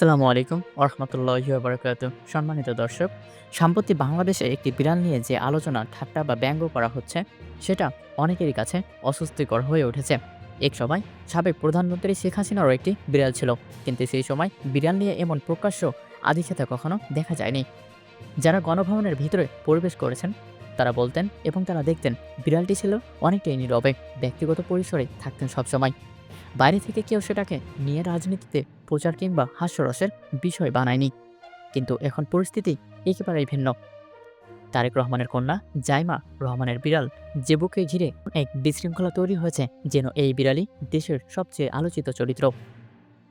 আসসালামু আলাইকুম ওরহমতুল্লাহি বারকাত সম্মানিত দর্শক সম্প্রতি বাংলাদেশে একটি বিড়াল নিয়ে যে আলোচনা, ঠাট্টা বা ব্যঙ্গ করা হচ্ছে, সেটা অনেকেরই কাছে অস্বস্তিকর হয়ে উঠেছে। এক সময় সাবেক প্রধানমন্ত্রী শেখ হাসিনারও একটি বিড়াল ছিল, কিন্তু সেই সময় বিড়াল নিয়ে এমন প্রকাশ্য আধিক্ষেতা কখনো দেখা যায়নি। যারা গণভবনের ভিতরে প্রবেশ করেছেন, তারা বলতেন এবং তারা দেখতেন বিড়ালটি ছিল অনেকটাই নীরবে, ব্যক্তিগত পরিসরে থাকতেন সবসময়। বাইরে থেকে কেউ সেটাকে নিয়ে রাজনীতিতে প্রচার কিংবা হাস্যরসের বিষয় বানায়নি। কিন্তু এখন পরিস্থিতি একেবারেই ভিন্ন। তারেক রহমানের কন্যা জাইমা রহমানের বিড়াল জেবুকে ঘিরে এক বিশৃঙ্খলা তৈরি হয়েছে যেন এই বিড়ালই দেশের সবচেয়ে আলোচিত চরিত্র।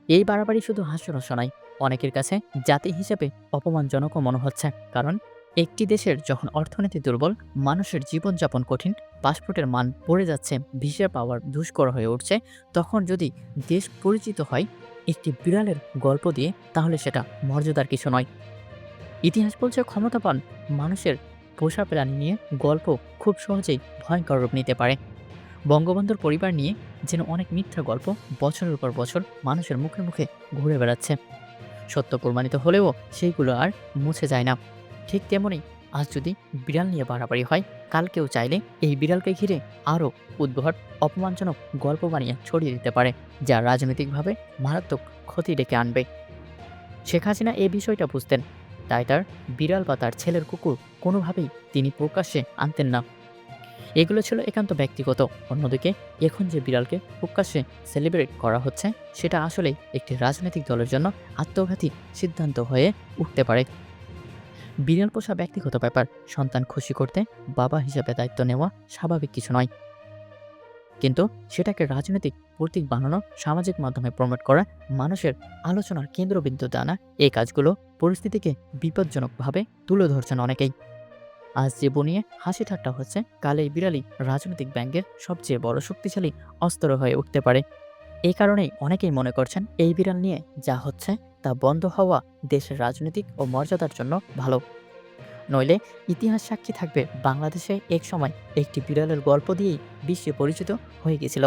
এই বাড়াবাড়ি শুধু হাস্যরস নয়, অনেকের কাছে জাতি হিসেবে অপমানজনকও মনে হচ্ছে, কারণ একটি দেশের যখন অর্থনীতি দুর্বল, মানুষের জীবনযাপন কঠিন, পাসপোর্টের মান পড়ে যাচ্ছে, ভিসা পাওয়ার দুষ্কর হয়ে উঠছে, তখন যদি দেশ পরিচিত হয় একটি বিড়ালের গল্প দিয়ে, তাহলে সেটা মর্যাদার কিছু নয়। ইতিহাস বলছে ক্ষমতাবান মানুষের পোষা প্রাণী নিয়ে গল্প খুব সহজেই ভয়ঙ্কর রূপ নিতে পারে। বঙ্গবন্ধুর পরিবার নিয়ে যেন অনেক মিথ্যা গল্প বছরের পর বছর মানুষের মুখে মুখে ঘুরে বেড়াচ্ছে। সত্য প্রমাণিত হলেও সেইগুলো আর মুছে যায় না। ঠিক তেমনই আজ যদি বিড়াল নিয়ে বাড়াবাড়ি হয়, কাল কেউ চাইলে এই বিড়ালকে ঘিরে আরও উদ্ভট, অপমানজনক গল্প বানিয়ে ছড়িয়ে দিতে পারে, যা রাজনৈতিকভাবে মারাত্মক ক্ষতি ডেকে আনবে। শেখ হাসিনা এই বিষয়টা বুঝতেন, তাই তার বিড়াল বা তার ছেলের কুকুর কোনোভাবেই তিনি প্রকাশ্যে আনতেন না। এগুলো ছিল একান্ত ব্যক্তিগত, অন্যদিকে এখন যে বিড়ালকে প্রকাশ্যে সেলিব্রেট করা হচ্ছে, সেটা আসলে একটি রাজনৈতিক দলের জন্য আত্মঘাতী সিদ্ধান্ত হয়ে উঠতে পারে। বিড়াল পোষা ব্যক্তিগত ব্যাপার, সন্তান খুশি করতে বাবা হিসেবে দায়িত্ব নেওয়া স্বাভাবিক কিছু নয়। কিন্তু সেটাকে রাজনৈতিক প্রতীক বানানো, সামাজিক মাধ্যমে প্রমোট করা, মানুষের আলোচনার কেন্দ্রবিন্দুতে আনা এই কাজগুলো পরিস্থিতিকে বিপজ্জনকভাবে তুলে ধরছেন অনেকেই। আজ যে বনিয়ে হাসি ঠাট্টা হচ্ছে, কাল এই বিড়ালই রাজনৈতিক ব্যাংকের সবচেয়ে বড় শক্তিশালী অস্ত্র হয়ে উঠতে পারে। এই কারণেই অনেকেই মনে করছেন, এই বিড়াল নিয়ে যা হচ্ছে তা বন্ধ হওয়া দেশের রাজনৈতিক ও মর্যাদার জন্য ভালো। নইলে ইতিহাস সাক্ষী থাকবে বাংলাদেশে এক সময় একটি বিড়ালের গল্প দিয়েই বিশ্বে পরিচিত হয়ে গেছিল।